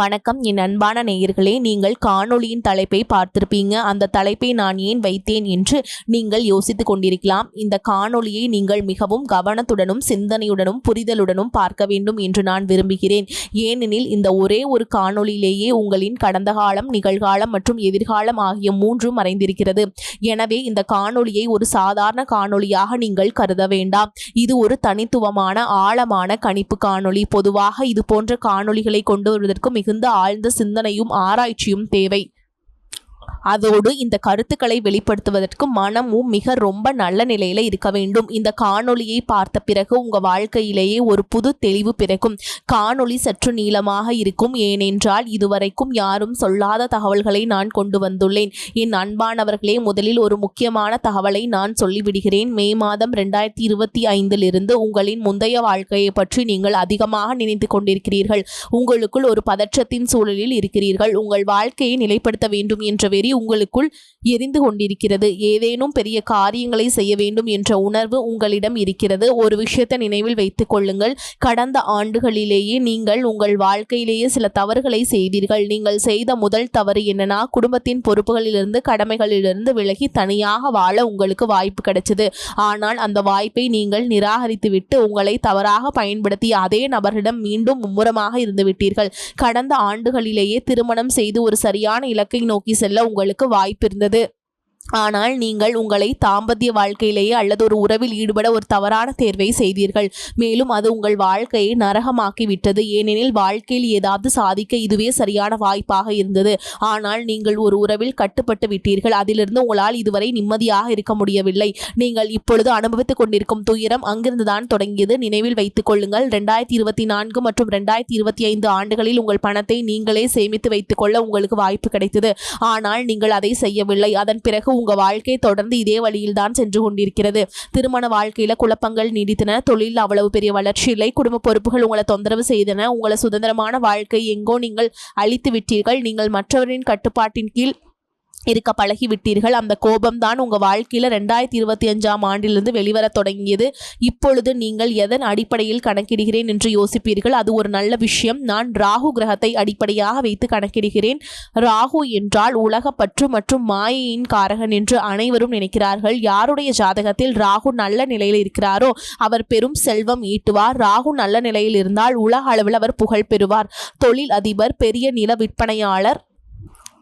வணக்கம். என் அன்பான நேயர்களே நீங்கள் காணொளியின் தலைப்பை பார்த்திருப்பீங்க. அந்த தலைப்பை நான் ஏன் வைத்தேன் என்று நீங்கள் யோசித்துக் கொண்டிருக்கலாம். இந்த காணொளியை நீங்கள் மிகவும் கவனத்துடனும் சிந்தனையுடனும் புரிதலுடனும் பார்க்க வேண்டும் என்று நான் விரும்புகிறேன். ஏனெனில் இந்த ஒரே ஒரு காணொளியிலேயே உங்களின் கடந்த காலம் நிகழ்காலம் மற்றும் எதிர்காலம் ஆகிய மூன்றும் மறைந்திருக்கிறது. எனவே இந்த காணொளியை ஒரு சாதாரண காணொளியாக நீங்கள் கருத வேண்டாம். இது ஒரு தனித்துவமான ஆழமான கணிப்பு காணொளி. பொதுவாக இது போன்ற காணொளிகளை கொண்டு வருவதற்கு மிகுந்த ஆழ்ந்த சிந்தனையும் ஆராய்ச்சியும் தேவை. அதோடு இந்த கருத்துக்களை வெளிப்படுத்துவதற்கு மனமும் மிக ரொம்ப நல்ல நிலையில இருக்க வேண்டும். இந்த காணொளியை பார்த்த பிறகு உங்க வாழ்க்கையிலேயே ஒரு புது தெளிவு பிறக்கும். காணொளி சற்று நீளமாக இருக்கும். ஏனென்றால் இதுவரைக்கும் யாரும் சொல்லாத தகவல்களை நான் கொண்டு வந்துள்ளேன். என் அன்பானவர்களே முதலில் ஒரு முக்கியமான தகவலை நான் சொல்லிவிடுகிறேன். மே மாதம் ரெண்டாயிரத்தி இருபத்தி ஐந்திலிருந்து உங்களின் முந்தைய வாழ்க்கையை பற்றி நீங்கள் அதிகமாக நினைத்து கொண்டிருக்கிறீர்கள். உங்களுக்குள் ஒரு பதற்றத்தின் சூழலில் இருக்கிறீர்கள். உங்கள் வாழ்க்கையை நிலைப்படுத்த வேண்டும் என்ற வெறி உங்களுக்குள் எரிந்து கொண்டிருக்கிறது. ஏதேனும் பெரிய காரியங்களை செய்ய வேண்டும் என்ற உணர்வு உங்களிடம் இருக்கிறது. ஒரு விஷயத்தை நினைவில் வைத்துக் கொள்ளுங்கள். கடந்த ஆண்டுகளிலேயே நீங்கள் உங்கள் வாழ்க்கையிலேயே சில தவறுகளை செய்தீர்கள். நீங்கள் செய்த முதல் தவறு என்னன்னா குடும்பத்தின் பொறுப்புகளிலிருந்து கடமைகளிலிருந்து விலகி தனியாக வாழ உங்களுக்கு வாய்ப்பு கிடைச்சது. ஆனால் அந்த வாய்ப்பை நீங்கள் நிராகரித்துவிட்டு உங்களை தவறாக பயன்படுத்தி அதே நபரிடம் மீண்டும் மும்முரமாக இருந்து விட்டீர்கள். கடந்த ஆண்டுகளிலேயே திருமணம் செய்து ஒரு சரியான இலக்கை நோக்கி செல்ல உங்களுக்கு வாய்ப்பு இருந்தது. ஆனால் நீங்கள் உங்களை தாம்பத்திய வாழ்க்கையிலேயே அல்லது ஒரு உறவில் ஈடுபட ஒரு தவறான தேர்வை செய்தீர்கள். மேலும் அது உங்கள் வாழ்க்கையை நரகமாக்கி விட்டது ஏனெனில் வாழ்க்கையில் ஏதாவது சாதிக்க இதுவே சரியான வாய்ப்பாக இருந்தது. ஆனால் நீங்கள் ஒரு உறவில் கட்டுப்பட்டு விட்டீர்கள். அதிலிருந்து உங்களால் இதுவரை நிம்மதியாக இருக்க முடியவில்லை. நீங்கள் இப்பொழுது அனுபவித்துக் கொண்டிருக்கும் துயரம் அங்கிருந்துதான் தொடங்கியது. நினைவில் வைத்துக் கொள்ளுங்கள். ரெண்டாயிரத்தி இருபத்தி நான்கு மற்றும் ரெண்டாயிரத்தி இருபத்தி ஐந்து ஆண்டுகளில் உங்கள் பணத்தை நீங்களே சேமித்து வைத்துக் கொள்ள உங்களுக்கு வாய்ப்பு கிடைத்தது. ஆனால் நீங்கள் அதை செய்யவில்லை. அதன் பிறகு உங்க வாழ்க்கை தொடர்ந்து இதே வழியில் தான் சென்று கொண்டிருக்கிறது. திருமண வாழ்க்கையில குழப்பங்கள் நீடித்தன தொழில் அவ்வளவு பெரிய வளர்ச்சி இல்லை குடும்ப பொறுப்புகள் உங்களை தொந்தரவு செய்தன உங்களை சுதந்திரமான வாழ்க்கை எங்கோ நீங்கள் அழித்து விட்டீர்கள் நீங்கள் மற்றவரின் கட்டுப்பாட்டின் கீழ் இருக்க பழகிவிட்டீர்கள். அந்த கோபம்தான் உங்கள் வாழ்க்கையில் ரெண்டாயிரத்தி இருபத்தி அஞ்சாம் ஆண்டிலிருந்து வெளிவரத் தொடங்கியது. இப்பொழுது நீங்கள் எதன் அடிப்படையில் கணக்கிடுகிறேன் என்று யோசிப்பீர்கள்? அது ஒரு நல்ல விஷயம். நான் ராகு கிரகத்தை அடிப்படையாக வைத்து கணக்கிடுகிறேன். ராகு என்றால் உலகப்பற்று மற்றும் மாயையின் காரகன் என்று அனைவரும் நினைக்கிறார்கள். யாருடைய ஜாதகத்தில் ராகு நல்ல நிலையில் இருக்கிறாரோ அவர் பெரும் செல்வம் ஈட்டுவார். ராகு நல்ல நிலையில் இருந்தால் உலக அளவில் அவர் புகழ் பெறுவார். தொழில் அதிபர் பெரிய நில விற்பனையாளர்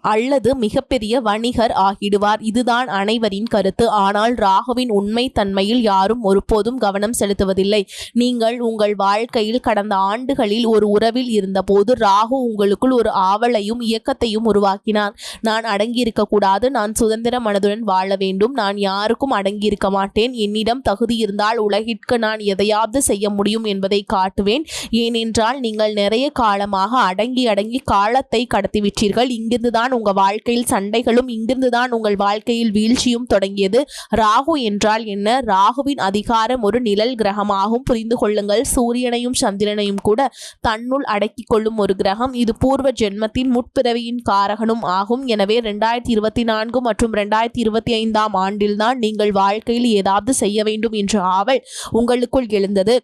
அல்லது மிகப்பெரிய வணிகர் ஆகிடுவார். இதுதான் அனைவரின் கருத்து. ஆனால் ராகுவின் உண்மை தன்மையில் யாரும் ஒருபோதும் கவனம் செலுத்துவதில்லை. நீங்கள் உங்கள் வாழ்க்கையில் கடந்த ஆண்டுகளில் ஒரு உறவில் இருந்தபோது ராகு உங்களுக்குள் ஒரு ஆவலையும் இயக்கத்தையும் உருவாக்கினார். நான் அடங்கியிருக்க கூடாது. நான் சுதந்திர மனதுடன் வாழ வேண்டும். நான் யாருக்கும் அடங்கியிருக்க மாட்டேன். என்னிடம் தகுதி இருந்தால் உலகிற்கு நான் எதையாவது செய்ய முடியும் என்பதை காட்டுவேன். ஏனென்றால் நீங்கள் நிறைய காலமாக அடங்கி அடங்கி காலத்தை கடத்திவிட்டீர்கள். இங்கிருந்துதான் தான் உங்கள் வாழ்க்கையில் சண்டைகளும் இங்கிருந்து தான் உங்கள் வாழ்க்கையில் வீழ்ச்சியும் தொடங்கியது. ராகு என்றால் என்ன? ராகுவின் அதிகாரம் ஒரு நிழல் கிரகமாகும். புரிந்து கொள்ளுங்கள் சூரியனையும் சந்திரனையும் கூட தன்னுள் அடக்கி கொள்ளும் ஒரு கிரகம். இது பூர்வ ஜென்மத்தின் முற்பிறவியின் காரகனும் ஆகும். எனவே ரெண்டாயிரத்தி இருபத்தி நான்கு மற்றும் ரெண்டாயிரத்தி இருபத்தி ஐந்தாம் ஆண்டில்தான் நீங்கள் வாழ்க்கையில் ஏதாவது செய்ய வேண்டும் என்ற ஆவல் உங்களுக்குள் எழுந்தது.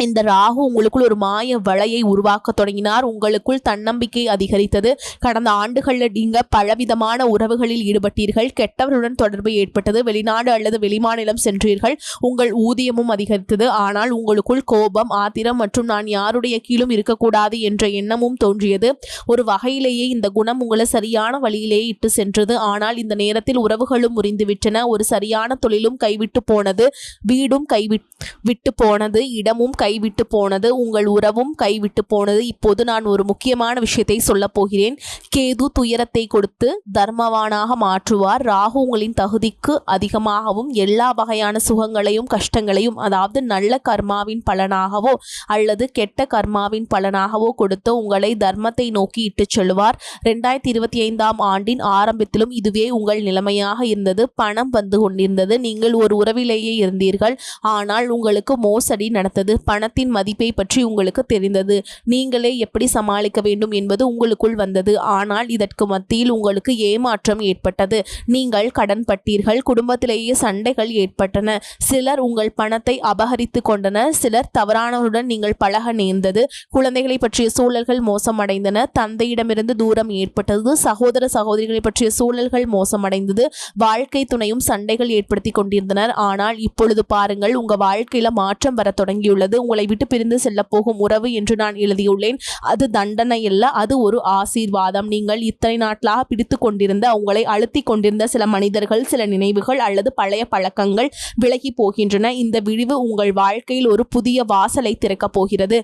இந்த ராகு உங்களுக்குள் ஒரு மாய வலையை உருவாக்க தொடங்கினார். உங்களுக்குள் தன்னம்பிக்கை அதிகரித்தது. கடந்த ஆண்டுகளில் நீங்க பலவிதமான உறவுகளில் ஈடுபட்டீர்கள். கெட்டவருடன் தொடர்பு ஏற்பட்டது. வெளிநாடு அல்லது வெளிமாநிலம் சென்றீர்கள். உங்கள் ஊதியமும் அதிகரித்தது. ஆனால் உங்களுக்குள் கோபம் ஆத்திரம் மற்றும் நான் யாருடைய கீழும் இருக்கக்கூடாது என்ற எண்ணமும் தோன்றியது. ஒரு வகையிலேயே இந்த குணம் உங்களை சரியான வழியிலேயே இட்டு சென்றது. ஆனால் இந்த நேரத்தில் உறவுகளும் முறிந்துவிட்டன. ஒரு சரியான தொழிலும் கைவிட்டு போனது. வீடும் கைவிட் விட்டு போனது. இடமும் கைவிட்டு போனது உங்கள் உறவும் கைவிட்டு போனது. இப்போது நான் ஒரு முக்கியமான விஷயத்தை சொல்லப் போகிறேன். கேது துயரத்தை கொடுத்து தர்மவானாக மாற்றுவார். ராகு உங்களின் தகுதிக்கு அதிகமாகவும் எல்லா வகையான சுகங்களையும் கஷ்டங்களையும் அதாவது நல்ல கர்மாவின் பலனாகவோ அல்லது கெட்ட கர்மாவின் பலனாகவோ கொடுத்து உங்களை தர்மத்தை நோக்கி இட்டுச் செல்வார் ரெண்டாயிரத்தி இருபத்தி ஐந்தாம் ஆண்டின் ஆரம்பத்திலும் இதுவே உங்கள் நிலைமையாக இருந்தது. பணம் வந்து கொண்டிருந்தது. நீங்கள் ஒரு உறவிலேயே இருந்தீர்கள். ஆனால் உங்களுக்கு மோசடி நடந்தது. பணத்தின் மதிப்பை பற்றி உங்களுக்கு தெரிந்தது. நீங்களே எப்படி சமாளிக்க வேண்டும் என்பது உங்களுக்குள் வந்தது. ஆனால் இதற்கு மத்தியில் உங்களுக்கு ஏமாற்றம் ஏற்பட்டது. நீங்கள் கடன் பட்டீர்கள். குடும்பத்திலேயே சண்டைகள் ஏற்பட்டன. சிலர் உங்கள் பணத்தை அபகரித்து கொண்டனர். சிலர் தவறானவருடன் நீங்கள் பழக நேர்ந்தது. குழந்தைகளை பற்றிய சூழல்கள் மோசமடைந்தன. தந்தையிடமிருந்து தூரம் ஏற்பட்டது. சகோதர சகோதரிகளை பற்றிய சூழல்கள் மோசமடைந்தது. வாழ்க்கை துணையும் சண்டைகள் ஏற்படுத்தி கொண்டிருந்தனர். ஆனால் இப்பொழுது பாருங்கள் உங்க வாழ்க்கையில மாற்றம் வர தொடங்கியுள்ளது. உங்களை விட்டு பிரிந்து செல்ல போகும் உறவு என்று நான் எழுதியுள்ளேன். அது தண்டனை அல்ல அது ஒரு ஆசீர்வாதம். நீங்கள் இத்தனை நாட்களாக பிடித்து கொண்டிருந்த உங்களை அழுத்தி கொண்டிருந்த சில மனிதர்கள் சில நினைவுகள் அல்லது பழைய பழக்கங்கள் விலகி போகின்றன. இந்த விழிவு உங்கள் வாழ்க்கையில் ஒரு புதிய வாசலை திறக்கப் போகிறது.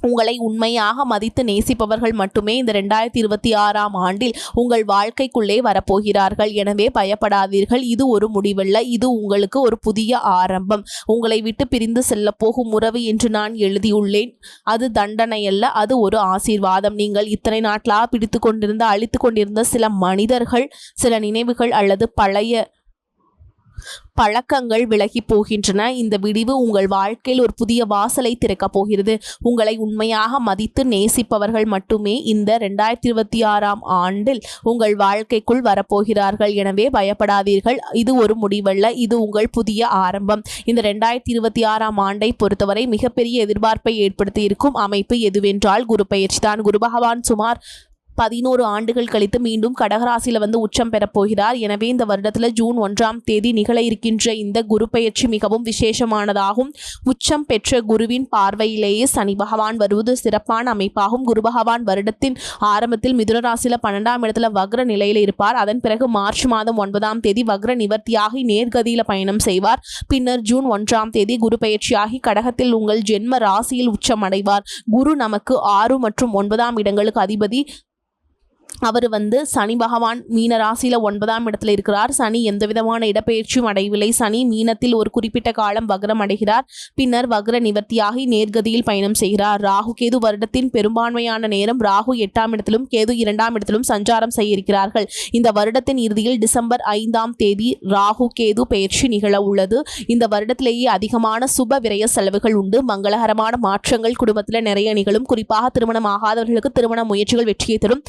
உங்களை உண்மையாக மதித்து நேசிப்பவர்கள் மட்டுமே இந்த ரெண்டாயிரத்தி இருபத்தி ஆறாம் ஆண்டில் உங்கள் வாழ்க்கைக்குள்ளே வரப்போகிறார்கள். எனவே பயப்படாதீர்கள். இது ஒரு முடிவல்ல. இது உங்களுக்கு ஒரு புதிய ஆரம்பம். உங்களை விட்டு பிரிந்து செல்ல போகும் உறவு என்று நான் எழுதியுள்ளேன். அது தண்டனை அல்ல அது ஒரு ஆசீர்வாதம். நீங்கள் இத்தனை நாட்களாக பிடித்து கொண்டிருந்த அழித்து கொண்டிருந்த சில மனிதர்கள் சில நினைவுகள் அல்லது பழைய பழக்கங்கள் விலகி போகின்றன. இந்த விடிவு உங்கள் வாழ்க்கையில் ஒரு புதிய வாசலை திறக்கப் போகிறது. உங்களை உண்மையாக மதித்து நேசிப்பவர்கள் மட்டுமே இந்த ரெண்டாயிரத்தி இருபத்தி ஆறாம் ஆண்டில் உங்கள் வாழ்க்கைக்குள் வரப்போகிறார்கள். எனவே பயப்படாதீர்கள். இது ஒரு முடிவல்ல. இது உங்கள் புதிய ஆரம்பம். இந்த ரெண்டாயிரத்தி இருபத்தி ஆறாம் ஆண்டை பொறுத்தவரை மிகப்பெரிய எதிர்பார்ப்பை ஏற்படுத்தி இருக்கும் அமைப்பு எதுவென்றால் குரு பயிற்சி தான். குரு பகவான் சுமார் பதினோரு ஆண்டுகள் கழித்து மீண்டும் கடகராசியில் வந்து உச்சம் பெறப் போகிறார். எனவே இந்த வருடத்தில் ஜூன் ஒன்றாம் தேதி நிகழ இருக்கின்ற இந்த குரு பெயர்ச்சி மிகவும் விசேஷமானதாகும். உச்சம் பெற்ற குருவின் பார்வையிலேயே சனி பகவான் வருவது சிறப்பான அமைப்பாகும். குரு பகவான் வருடத்தின் ஆரம்பத்தில் மிதுனராசியில் பன்னெண்டாம் இடத்துல வக்ர நிலையில் இருப்பார். அதன் பிறகு மார்ச் மாதம் ஒன்பதாம் தேதி வக்ர நிவர்த்தியாகி நேர்கதியில் பயணம் செய்வார். பின்னர் ஜூன் ஒன்றாம் தேதி குரு பெயர்ச்சியாகி கடகத்தில் உங்கள் ஜென்ம ராசியில் உச்சம் அடைவார். குரு நமக்கு ஆறு மற்றும் ஒன்பதாம் இடங்களுக்கு அதிபதி அவர் வந்து சனி பகவான் மீன ராசியில் ஒன்பதாம் இடத்துல இருக்கிறார். சனி எந்த விதமான இடப்பெயர்ச்சியும் அடையவில்லை. சனி மீனத்தில் ஒரு குறிப்பிட்ட காலம் வக்ரம் அடைகிறார். பின்னர் வக்ர நிவர்த்தியாகி நேர்கதியில் பயணம் செய்கிறார். ராகு கேது வருடத்தின் பெரும்பான்மையான நேரம் ராகு எட்டாம் இடத்திலும் கேது இரண்டாம் இடத்திலும் சஞ்சாரம் செய்ய இருக்கிறார்கள். இந்த வருடத்தின் இறுதியில் டிசம்பர் ஐந்தாம் தேதி ராகு கேது பெயர்ச்சி நிகழ உள்ளது. இந்த வருடத்திலேயே அதிகமான சுப விரய செலவுகள் உண்டு. மங்களகரமான மாற்றங்கள் குடும்பத்தில் நிறைய நிகழும். குறிப்பாக திருமணம் ஆகாதவர்களுக்கு திருமண முயற்சிகள் வெற்றியை தரும்.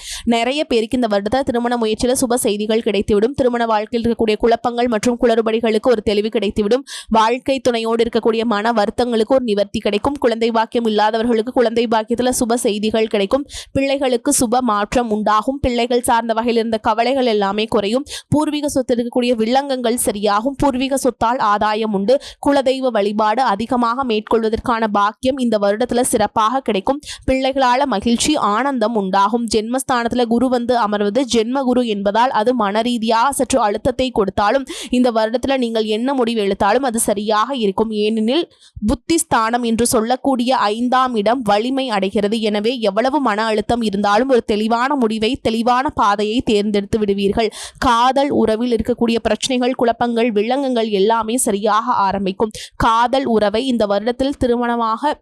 நிறைய பேருக்கு இந்த வருடத்தில் திருமண முயற்சியில் சுப செய்திகள் கிடைத்துவிடும். திருமண வாழ்க்கையில் இருக்கக்கூடிய குழப்பங்கள் மற்றும் குளறுபடிகளுக்கு ஒரு தெளிவு கிடைத்துவிடும். வாழ்க்கை துணையோடு இருக்கக்கூடிய மன வருத்தங்களுக்கு ஒரு நிவர்த்தி கிடைக்கும். குழந்தை பாக்கியம் இல்லாதவர்களுக்கு குழந்தை பாக்கியத்தில் சுப செய்திகள் கிடைக்கும். பிள்ளைகளுக்கு சுப மாற்றம் உண்டாகும். பிள்ளைகள் சார்ந்த வகையில் இருந்த கவலைகள் எல்லாமே குறையும். பூர்வீக சொத்து இருக்கக்கூடிய வில்லங்கங்கள் சரியாகும். பூர்வீக சொத்தால் ஆதாயம் உண்டு. குலதெய்வ வழிபாடு அதிகமாக மேற்கொள்வதற்கான பாக்கியம் இந்த வருடத்துல சிறப்பாக கிடைக்கும். பிள்ளைகளால மகிழ்ச்சி ஆனந்தம் உண்டாகும். ஜென்மஸ்தானத்துல குரு குரு வந்து அமர்வது ஜென்ம குரு என்பதால் அது மன ரீதியாக சற்று அழுத்தத்தை கொடுத்தாலும் இந்த வருடத்தில் நீங்கள் என்ன முடிவு எடுத்தாலும் அது சரியாக இருக்கும். ஏனெனில் புத்தி ஸ்தானம் என்று சொல்லக்கூடிய ஐந்தாம் இடம் வலிமை அடைகிறது. எனவே எவ்வளவு மன அழுத்தம் இருந்தாலும் ஒரு தெளிவான முடிவை தெளிவான பாதையை தேர்ந்தெடுத்து விடுவீர்கள். காதல் உறவில் இருக்கக்கூடிய பிரச்சனைகள் குழப்பங்கள் வில்லங்கங்கள் எல்லாமே சரியாக ஆரம்பிக்கும். காதல் உறவை இந்த வருடத்தில் திருமணமாக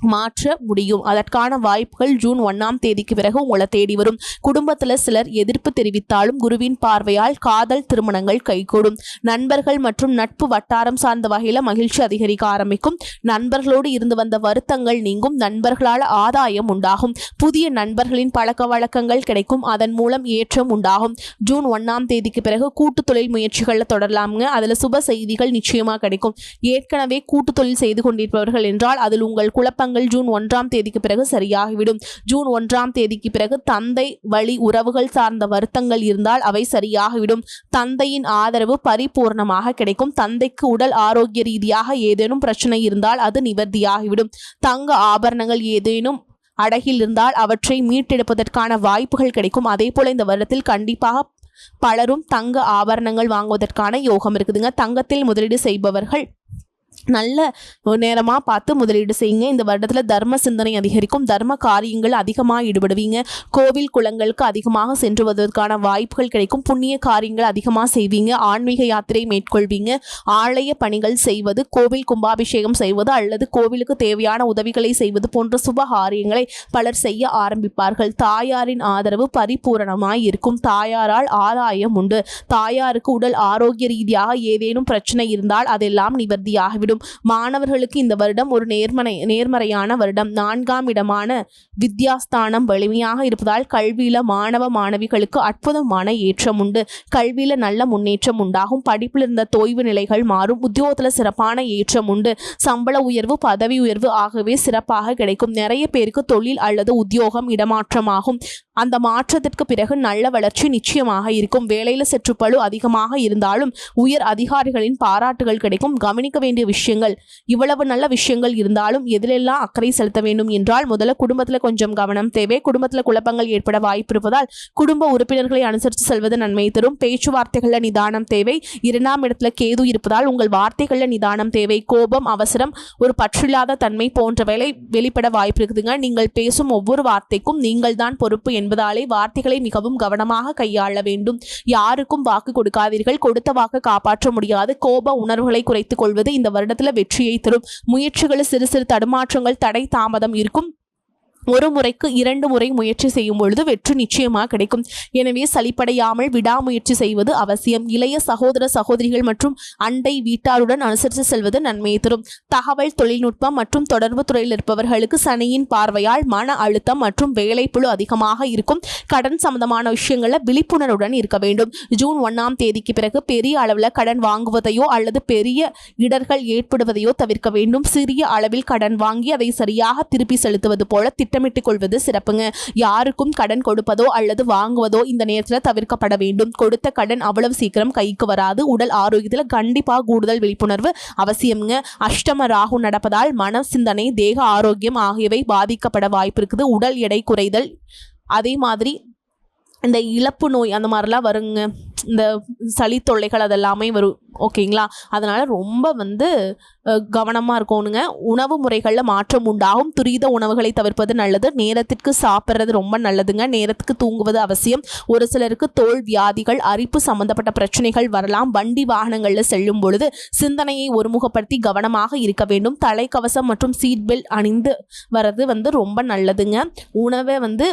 மாற்ற முடியும். அதற்கான வாய்ப்புகள் ஜூன் ஒன்னாம் தேதிக்கு பிறகு உங்களை தேடி வரும். குடும்பத்தில் சிலர் எதிர்ப்பு தெரிவித்தாலும் குருவின் பார்வையால் காதல் திருமணங்கள் கைகூடும். நண்பர்கள் மற்றும் நட்பு வட்டாரம் சார்ந்த வகையில் மகிழ்ச்சி அதிகரிக்க ஆரம்பிக்கும். நண்பர்களோடு இருந்து வந்த வருத்தங்கள் நீங்கும். நண்பர்களால் ஆதாயம் உண்டாகும். புதிய நண்பர்களின் பழக்க வழக்கங்கள் கிடைக்கும். அதன் மூலம் ஏற்றம் உண்டாகும். ஜூன் ஒன்னாம் தேதிக்கு பிறகு கூட்டு தொழில் முயற்சிகளில் தொடரலாமுங்க. அதில் சுப செய்திகள் நிச்சயமாக கிடைக்கும். ஏற்கனவே கூட்டு தொழில் செய்து கொண்டிருப்பவர்கள் என்றால் அதில் உங்கள் குழப்பங்கள் ஜூன் ஒன்றாம் தேதிக்கு பிறகு சரியாகிவிடும். ஜூன் ஒன்றாம் தேதிக்கு பிறகு தந்தை வழி உறவுகள் சார்ந்த வருத்தங்கள் இருந்தால் அவை சரியாகிவிடும். தந்தையின் ஆதரவு பரிபூர்ணமாக கிடைக்கும். தந்தைக்கு உடல் ஆரோக்கிய ரீதியாக ஏதேனும் பிரச்சனை இருந்தால் அது நிவர்த்தியாகிவிடும். தங்க ஆபரணங்கள் ஏதேனும் அடகில் இருந்தால் அவற்றை மீட்டெடுப்பதற்கான வாய்ப்புகள் கிடைக்கும். அதே போல இந்த வருடத்தில் கண்டிப்பாக பலரும் தங்க ஆபரணங்கள் வாங்குவதற்கான யோகம் இருக்குதுங்க. தங்கத்தில் முதலீடு செய்பவர்கள் நல்ல நேரமாக பார்த்து முதலீடு செய்யுங்க. இந்த வருடத்தில் தர்ம சிந்தனை அதிகரிக்கும். தர்ம காரியங்கள் அதிகமாக ஈடுபடுவீங்க. கோவில் குளங்களுக்கு அதிகமாக சென்று வருவதற்கான வாய்ப்புகள் கிடைக்கும். புண்ணிய காரியங்கள் அதிகமாக செய்வீங்க. ஆன்மீக யாத்திரை மேற்கொள்வீங்க. ஆலய பணிகள் செய்வது கோவில் கும்பாபிஷேகம் செய்வது அல்லது கோவிலுக்கு தேவையான உதவிகளை செய்வது போன்ற சுப காரியங்களை பலர் செய்ய ஆரம்பிப்பார்கள். தாயாரின் ஆதரவு பரிபூரணமாய் இருக்கும். தாயாரால் ஆதாயம் உண்டு. தாயாருக்கு உடல் ஆரோக்கிய ரீதியாக ஏதேனும் பிரச்சனை இருந்தால் அதெல்லாம் நிவர்த்தியாக ஆகிவிடும் மாணவர்களுக்கு இந்த வருடம் ஒரு நேர்மறை நேர்மறையான வருடம். நான்காம் இடமான வித்யாஸ்தானம் வலிமையாக இருப்பதால் கல்வியில மாணவ மாணவிகளுக்கு அற்புதமான ஏற்றம் உண்டு. கல்வியில நல்ல முன்னேற்றம் உண்டாகும். படிப்பில் இருந்த தொய்வு நிலைகள் மாறும். உத்தியோகத்தில் சிறப்பான ஏற்றம் உண்டு. சம்பள உயர்வு பதவி உயர்வு ஆகவே சிறப்பாக கிடைக்கும். நிறைய பேருக்கு தொழில் அல்லது உத்தியோகம் இடமாற்றமாகும். அந்த மாற்றத்திற்கு பிறகு நல்ல வளர்ச்சி நிச்சயமாக இருக்கும். வேலையில சற்று பழு அதிகமாக இருந்தாலும் உயர் அதிகாரிகளின் பாராட்டுகள் கிடைக்கும். கவனிக்க வேண்டிய விஷயங்கள் இவ்வளவு நல்ல விஷயங்கள் இருந்தாலும் எதிலெல்லாம் அக்கறை செலுத்த வேண்டும் என்றால் முதல்ல குடும்பத்தில் கொஞ்சம் கவனம் தேவை. குடும்பத்தில் குழப்பங்கள் ஏற்பட வாய்ப்பு இருப்பதால் குடும்ப உறுப்பினர்களை அனுசரித்து செல்வது நன்மை தரும். பேச்சுவார்த்தைகளில் நிதானம் தேவை. இரண்டாம் இடத்துல கேது இருப்பதால் உங்கள் வார்த்தைகளில் நிதானம் தேவை. கோபம் அவசரம் ஒரு பற்றில்லாத தன்மை போன்றவைகளை வெளிப்பட வாய்ப்பு இருக்குதுங்க. நீங்கள் பேசும் ஒவ்வொரு வார்த்தைக்கும் நீங்கள் தான் பொறுப்பு என்பதாலே வார்த்தைகளை மிகவும் கவனமாக கையாள வேண்டும். யாருக்கும் வாக்கு கொடுக்காதீர்கள். கொடுத்த வாக்கு காப்பாற்ற முடியாது. கோப உணர்வுகளை குறைத்துக் கொள்வது இந்த வருடத்துல வெற்றியை தரும். முயற்சிகளில் சிறு சிறு தடுமாற்றங்கள் தடை தாமதம் இருக்கும். ஒரு முறைக்கு இரண்டு முறை முயற்சி செய்யும் பொழுது வெற்றி நிச்சயமாக கிடைக்கும். எனவே சளிப்படையாமல் விடாமுயற்சி செய்வது அவசியம். இளைய சகோதர சகோதரிகள் மற்றும் அண்டை வீட்டாருடன் அனுசரித்து செல்வது நன்மையை தரும். தகவல் தொழில்நுட்பம் மற்றும் தொடர்பு துறையில் இருப்பவர்களுக்கு சனியின் பார்வையால் மன அழுத்தம் மற்றும் வேலைப்புழு அதிகமாக இருக்கும். கடன் சம்பந்தமான விஷயங்களில் விழிப்புணர்வுடன் இருக்க வேண்டும். ஜூன் ஒன்னாம் தேதிக்கு பிறகு பெரிய அளவில் கடன் வாங்குவதையோ அல்லது பெரிய இடர்கள் ஏற்படுவதையோ தவிர்க்க வேண்டும். சிறிய அளவில் கடன் வாங்கி அதை சரியாக திருப்பி செலுத்துவது போல திட்டமிட்டுக் கொள்வது சிறப்புங்க. யாருக்கும் கடன் கொடுப்பதோ அல்லது வாங்குவதோ இந்த நேரத்தில் தவிர்க்கப்பட வேண்டும். கொடுத்த கடன் அவ்வளவு சீக்கிரம் கைக்கு வராது. உடல் ஆரோக்கியத்தில் கண்டிப்பாக கூடுதல் விழிப்புணர்வு அவசியம்ங்க. அஷ்டம ராகு நடப்பதால் மன சிந்தனை தேக ஆரோக்கியம் ஆகியவை பாதிக்கப்பட வாய்ப்பு இருக்குது. உடல் எடை குறைதல் அதே மாதிரி இந்த இழப்பு நோய் அந்த மாதிரிலாம் வருங்க. இந்த சளி தொல்லைகள் அதெல்லாமே வரும் ஓகேங்களா? அதனால் ரொம்ப வந்து கவனமாக இருக்கணுங்க. உணவு முறைகளில் மாற்றம் உண்டாகும். துரித உணவுகளை தவிர்ப்பது நல்லது. நேரத்திற்கு சாப்பிட்றது ரொம்ப நல்லதுங்க. நேரத்துக்கு தூங்குவது அவசியம். ஒரு சிலருக்கு தோல் வியாதிகள் அரிப்பு சம்பந்தப்பட்ட பிரச்சனைகள் வரலாம். வண்டி வாகனங்களில் செல்லும் பொழுது சிந்தனையை ஒருமுகப்படுத்தி கவனமாக இருக்க வேண்டும். தலைக்கவசம் மற்றும் சீட் பெல்ட் அணிந்து வர்றது வந்து ரொம்ப நல்லதுங்க. உணவை வந்து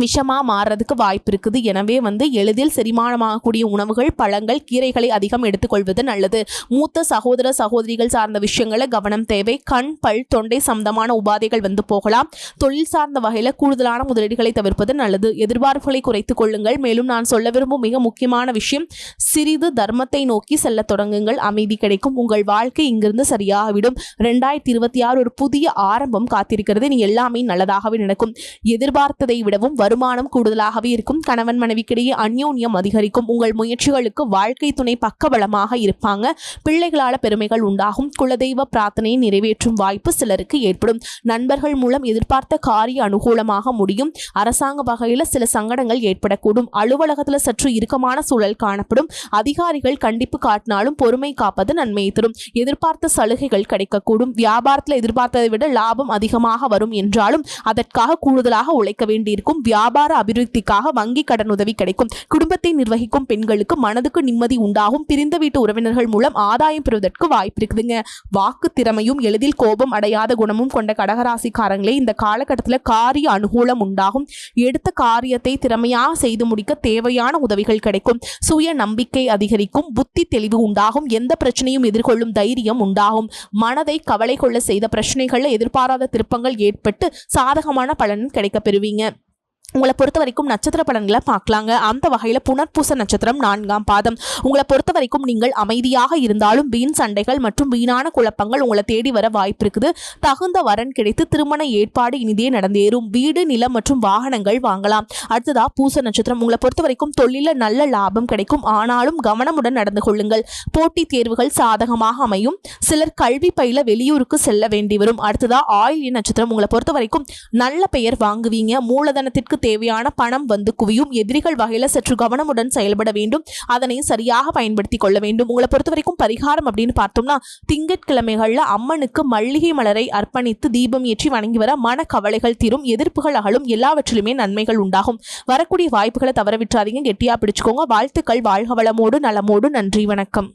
விஷமாக மாறுறதுக்கு வாய்ப்பு இருக்குது. எனவே வந்து எளிதில் செரிமானமாகக்கூடிய உணவுகள் பழங்கள் கீரைகளை அதிகம் எடுத்துக்கொள்வது நல்லது. மூத்த சகோதர சகோதரிகள் சார்ந்த விஷயங்களை கவனம் தேவை. கண் பல் தொண்டை சம்பந்தமான உபாதைகள் வந்து போகலாம். தொழில் சார்ந்த வகையில் கூடுதலான முதலீடுகளை தவிர்ப்பது நல்லது. எதிர்பார்ப்புகளை குறைத்துக் கொள்ளுங்கள். மேலும் நான் சொல்ல விரும்பும் மிக முக்கியமான விஷயம் சிறிது தர்மத்தை நோக்கி செல்ல தொடங்குங்கள். அமைதி கிடைக்கும். உங்கள் வாழ்க்கை இங்கிருந்து சரியாகிவிடும். ரெண்டாயிரத்தி இருபத்தி ஆறு ஒரு புதிய ஆரம்பம் காத்திருக்கிறது. நீ எல்லாமே நல்லதாகவே நடக்கும். எதிர்பார்த்ததை விடவும் வருமானம் கூடுதலாகவே இருக்கும். கணவன் மனைவிக்கிடையே அந்யோன்யம் அதிகரிக்கும். உங்கள் முயற்சிகளுக்கு வாழ்க்கை துணை பக்கபலமாக இருப்பாங்க. பிள்ளைகளால பெருமைகள் உண்டாகும். குலதெய்வ பிரார்த்தனையை நிறைவேற்றும் வாய்ப்பு சிலருக்கு ஏற்படும். நண்பர்கள் மூலம் எதிர்பார்த்த காரிய அனுகூலமாக முடியும். அரசாங்க வகையில் சில சங்கடங்கள் ஏற்படக்கூடும். அலுவலகத்தில் சற்று இறுக்கமான சூழல் காணப்படும். அதிகாரிகள் கண்டிப்பு காட்டினாலும் பொறுமை காப்பது நன்மையை தரும். எதிர்பார்த்த சலுகைகள் கிடைக்கக்கூடும். வியாபாரத்தில் எதிர்பார்த்ததை விட லாபம் அதிகமாக வரும் என்றாலும் அதற்காக கூடுதலாக உழைக்க வேண்டியிருக்கும். வியாபார அபிவிருத்திக்காக வங்கி கடன் உதவி கிடைக்கும். குடும்பத்தை நிர்வகிக்கும் பெண்களுக்கு மனதுக்கு நிம்மதி உண்டாகும். பிரிந்த வீட்டு உறவினர்கள் மூலம் ஆதாயம் பெறுவதற்கு வாய்ப்பு இருக்குதுங்க. வாக்கு திறமையும் எளிதில் கோபம் அடையாத குணமும் கொண்ட கடகராசிக்காரங்களே இந்த காலகட்டத்தில் காரிய அனுகூலம் உண்டாகும். எடுத்த காரியத்தை திறமையாக செய்து முடிக்க தேவையான உதவிகள் கிடைக்கும். சுய நம்பிக்கை அதிகரிக்கும் புத்தி தெளிவு உண்டாகும் எந்த பிரச்சனையும் எதிர்கொள்ளும் தைரியம் உண்டாகும். மனதை கவலை கொள்ள செய்த பிரச்சனைகளில் எதிர்பாராத திருப்பங்கள் ஏற்பட்டு சாதகமான பலன் கிடைக்கப் பெறுவீங்க. உங்களை பொறுத்த வரைக்கும் நட்சத்திர பலன்களை பார்க்கலாங்க. அந்த வகையில் புனர்பூச நட்சத்திரம் நான்காம் பாதம். உங்களை பொறுத்த வரைக்கும் நீங்கள் அமைதியாக இருந்தாலும் வீண் சண்டைகள் மற்றும் வீணான குழப்பங்கள் உங்களை தேடி வர வாய்ப்பு இருக்குது. தகுந்த வரன் கிடைத்து திருமண ஏற்பாடு இனிதே நடந்தேறும். வீடு நிலம் மற்றும் வாகனங்கள் வாங்கலாம். அடுத்ததா பூச நட்சத்திரம். உங்களை பொறுத்த வரைக்கும் தொழில நல்ல லாபம் கிடைக்கும். ஆனாலும் கவனமுடன் நடந்து கொள்ளுங்கள். போட்டித் தேர்வுகள் சாதகமாக அமையும். சிலர் கல்வி பயில வெளியூருக்கு செல்ல வேண்டி வரும். அடுத்ததா ஆயில் நட்சத்திரம். உங்களை பொறுத்த வரைக்கும் நல்ல பெயர் வாங்குவீங்க. மூலதனத்திற்கு தேவையான பணம் வந்து குவியும். எதிரிகள் வகையில் சற்று கவனமுடன் செயல்பட வேண்டும். அதனை சரியாக பயன்படுத்தி கொள்ள வேண்டும். உங்களை பொறுத்த வரைக்கும் பரிகாரம் அப்படின்னு பார்த்தோம்னா திங்கட்கிழமைகளில் அம்மனுக்கு மல்லிகை மலரை அர்ப்பணித்து தீபம் ஏற்றி வணங்கி வர மன கவலைகள் தீரும். எதிர்ப்புகள் அகலும். எல்லாவற்றிலுமே நன்மைகள் உண்டாகும். வரக்கூடிய வாய்ப்புகளை தவற விட்டுறாதீங்க. கெட்டியா பிடிச்சுக்கோங்க. வாழ்த்துக்கள். வாழ்க வளமோடு நலமோடு. நன்றி. வணக்கம்.